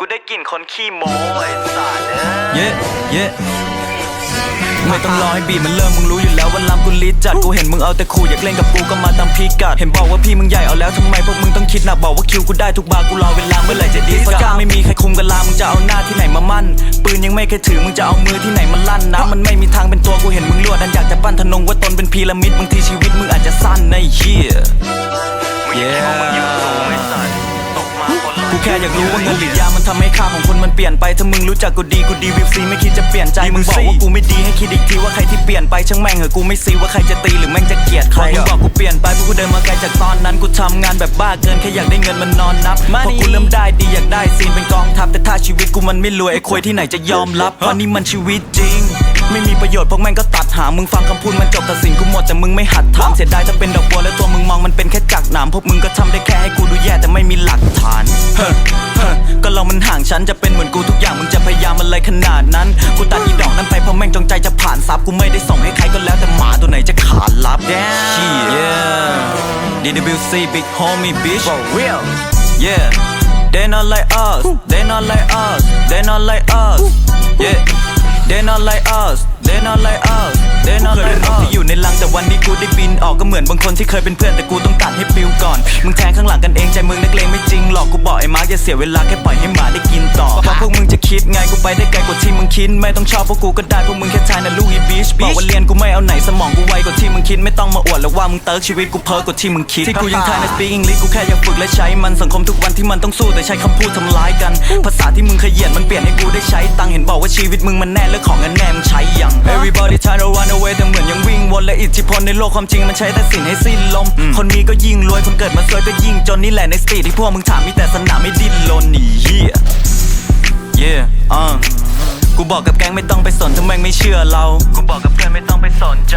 กูได้กลิ่นคนขี้โม้ไอ้สัตว์เยเย้เย้ไม่ต้องรอให้บีมันเริ่มมึงรู้อยู่แล้วว่าลำกูลิจัดกูเห็นมึงเอาแต่ขู่อยากเล่นกับกูก็มาตามพิกัดเห็นบอกว่าพี่มึงใหญ่เอาแล้วทำไมพวกมึงต้องคิดหนักบอกว่าคิวกูได้ทุกบาร์กูรอเวลาเมื่อไหร่จะดีสักไม่มีใครคุมกันลามึงจะเอาหน้าที่ไหนมามั่น ปืนยังไม่เคยถือมึงจะเอามือที่ไหนมาลั่นนะมันไม่มีทางเป็นตัวกูเห็นมึงลวดดันอยากจะปั้นทนงว่าตนเป็นพีระมิดบางทีชีวิตมึงอาจจะสั้นในะไอ้เหี้ย แค่อยากรู้ว่าเงินหรือยามันทำให้ค่าของคนมันเปลี่ยนไปถ้ามึงรู้จักกูดีกูดีวิวซีไม่คิดจะเปลี่ยนใจมึงบอกว่ากูไม่ดีให้คิดอีกทีว่าใครที่เปลี่ยนไปช่างแม่งเหอะกูไม่ซีว่าใครจะตีหรือแม่งจะเกลียดใครมึงบอกกูเปลี่ยนไปเพราะกูเดินมาไกลจากตอนนั้นกูทำงานแบบบ้าเกินแค่อยากได้เงินมันนอนนับพอกูเริ่มได้ดีอยากได้ซีนเป็นกองทัพแต่ถ้าชีวิตกูมันไม่รวยไอ้ควยที่ไหนจะยอมรับเพราะนี่มันชีวิตจริง ไม่มีประโยชน์พวกแม่งก็ตัดหางมึงฟังคำพูดมันจบตัดสินกูหมดแต่มึงไม่หัดทำเสียดายถ้าเป็นดอกบัวแล้วตัวมึงมองมันเป็นแค่จักรหนามพวกมึงก็ทำได้แค่ให้กูดูแย่แต่ไม่มีหลักฐานเฮ้อเฮ้อก็เรามันห่างฉันจะเป็นเหมือนกูทุกอย่างมึงจะพยายามอะไรขนาดนั้น กูตัดอีดอกนั้นไปเพราะแม่งจงใจจะผ่านซับกูไม่ได้ส่งให้ใครก็แล้วแต่หมาตัวไหนจะขานรับ yeah DWC big homie bitch for real yeah they not like us they not like us they not like us yeah they not like us they not like us they not like us ที่อยู่ในลังแต่วันนี้กูได้บินออกก็เหมือนบางคนที่เคยเป็นเพื่อนแต่กูต้องตัดให้ปิวก่อน มึงแทงข้างหลังกันเองใจมึงนักเลงไม่จริงหรอกกูบอกไอ้มาร์คอย่าเสียเวลาแค่ปล่อยให้หมาได้กินต่อเพราะพวกมึงจะคิดไงกูไปได้ไกลกว่าที่มึงคิดไม่ต้องชอบพวกกูก็ได้พวกมึงแค่ชายนะลูกอีบีชบอกว่าเรียนกูไม่เอาไหนสมองกูไวกว่าที่มึงคิดไม่ต้องมาอวดแล้วว่ามึงเติร์กชีวิตกูเพ้อกว่าที่มึงคิดที่กูยังทายใน speak English กูแค่อยากฝึกและใช้มันสังคมทุกวันที่มันต้องสู้แต่ใช้คำพูดทำร้ายกัน ภาษาที่มึงเคยเหยียดมันเปลี่ยนให้กูได้ใช้ตังค์เห็นบอกว่าชีวิตมึงมันแน่และของเงินแน่มึงใช้ยัง Everybody try to run away แต่เหมือนยังวิ่งวนและอิทธิพลในโลกความจริงมันใช้แต่สิ่งให้สิ้นลม คนนี้ก็ยิ่งรวยคนเกิดมาสวยก็ยิ่งจนนี่แหละในสตรีทที่พวกมึงถามมีแต่สนามไม่ดิ้นรนหนีเหี้ย yeah อ่ากูบอกกับแก๊งไม่ต้องไปสนถ้าแม่งไม่เชื่อเรา กูบอกกับเพื่อนไม่ต้องไปสนใจ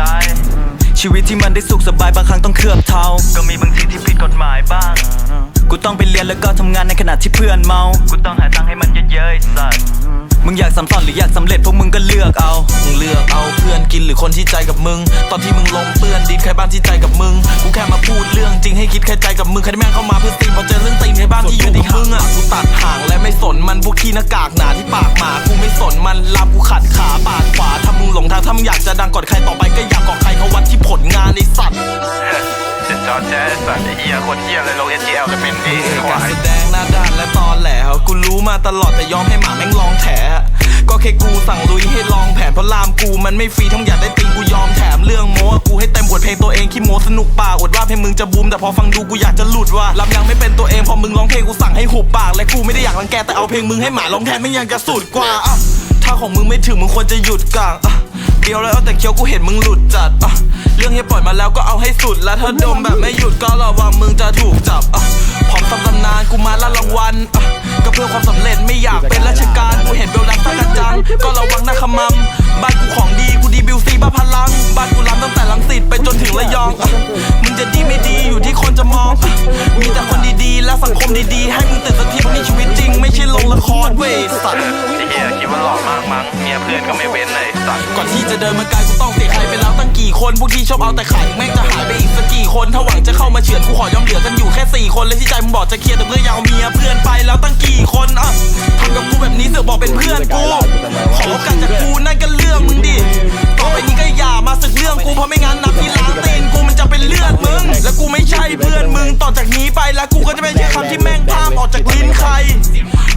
ชีวิตที่มันได้สุขสบายบางครั้งต้องเคลือบเทาก็มีบางทีที่ผิดกฎหมายบ้าง กูต้องไปเรียนแล้วก็ทำงานในขณะที่เพื่อนเมา กูต้องหาตังค์ให้มันเยอะๆไอ้สัตว์ มึงอยากสำสอนหรืออยากสำเร็จพวกมึงก็เลือกเอา มึงเลือกเอาเพื่อนกินหรือคนที่ใจกับมึง ตอนที่มึงลงเปื้อนดินใครบ้านที่ใจกับมึง กูแค่มาพูดเรื่องจริงให้คิดแค่ใจกับมึงใครแม่งเข้ามาเพื่อตีนพอเจอเรื่องตีนในบ้านที่อยู่กับมึงอะกูตัดห่างและไม่สนมันพวกขี้หน้ากากหนาที่ปากหมากูไม่สนมันลามกูขัดขาปากขวาถ้ามึงหลงทางถ้ามึงอยากจะดังก่อนใครต่อไปก็อยากก่อใครเขาวัดที่ผลงานไอ้สัตว์ จะจอแจ๊สัตว์ไอ้เหี้ยคนเหี้ยเลยลง SGL จะเป็นเองคกาวารยแสดงหน้าด้านและตอนแหลกูรู้มาตลอดแต่ยอมให้หมาแม่งลองแถก็แค่กูสั่งลุยให้ลองแผนเพราะลามกูมันไม่ฟรีทั้งอยากได้ตีนกูยอมแถมเรื่องโม้กูให้เต็มบทเพลงตัวเองขี้โม้สนุกปากอดว่าเพลงมึงจะบูมแต่พอฟังดูกูอยากจะหลุดว่าลำยังไม่เป็นตัวเองพอมึงร้องเพลงกูสั่งให้หุบปากและกูไม่ได้อยากรังแกแต่เอาเพลงมึงให้หมาร้องแทนไม่ยังจะสุดกว่าอะถ้าของมึงไม่ถึงมึงควรจะหยุดกลางอะเดียวแล้วเอาแต่เคี้ยวกูเห็นมึงหลุดจัดอะ มาแล้วก็เอาให้สุด แล้วถ้าดมแบบไม่หยุดก็ระวังมึงจะถูกจับอะพร้อมทำตำนานกูมาละรางวัลอะก็เพื่อความสำเร็จไม่อยากเป็นราชการกูเห็นเบลลักสักกะจัง ก็ระวังนะขมำบ้านกูของดีกูดีบิวซีบ้าพลัง บ้านกูล้ำตั้งแต่ลังสิตไปจนถึงระยองาหล่อมากมั้งเมียเพื่อนก็ไม่เว้นเลยสัตว์ก่อนที่จะเดินมาไกลกูต้องเสียใครไปแล้วตั้งกี่คนพวกที่ชอบเอาแต่ขายถึงแม่งจะหายไปอีกสักกี่คนถ้าหวังจะเข้ามาเฉือนกูขอยอมเหลือกันอยู่แค่สี่คนเลยที่ใจมึงบอกจะเคลียร์แต่เมื่อยาวเมียเพื่อนไปแล้วตั้งกี่คนอะทำกับกูแบบนี้เสือกบอกเป็นเพื่อนกูขอโอกาสจากกูนั่นก็เรื่องมึงดิต่อไปนี้ก็อย่ามาสึกเรื่องกูเพราะไม่งั้นนับที่ล้างตีนกูมันจะเป็นเลือดมึงและกูไม่ใช่เพื่อนมึงต่อจากนี้ไปแล้วกูก็จะไม่ใช่คำที่แม่งพามออกจากลิ้นใคร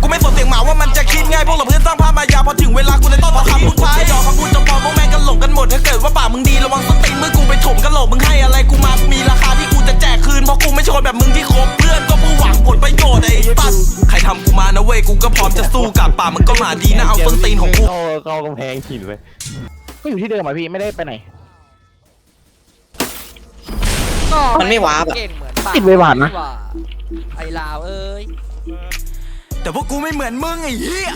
กูไม่สนเสียงหมาว่ามันจะคิดง่ายพวกเราเพื่อนสร้างภาพ พอถึงเวลากูเลยต้องเอาคำพูดไปยอคำพูดจำปอพวกแม่งกันหลงกันหมดถ้าเกิดว่าปากมึงดีระวังสติเมื่อกูไปถมกระโหลกมึงให้อะไรกูมากูมีราคาที่กูจะแจกคืนเพราะกูไม่ใช่คนแบบมึงที่คบเพื่อนก็ผู้หวังผลประโยชน์ไอ้ตัดใครทำกูมานะเว้ยกูก็พร้อมจะสู้กับป่ากมึงก็หมาดีนะเอาส้นตีนของกูเข้าเข้ากำแพงหินไปก็อยู่ที่เดิมอะพี่ไม่ได้ไปไหน มันไม่ว้าบอะเก่งเหมือนปกติดไว้หวานนะว่าไอ้ลาวเอ้ย แต่พวกกูไม่เหมือนมึงไอ้เหี้ย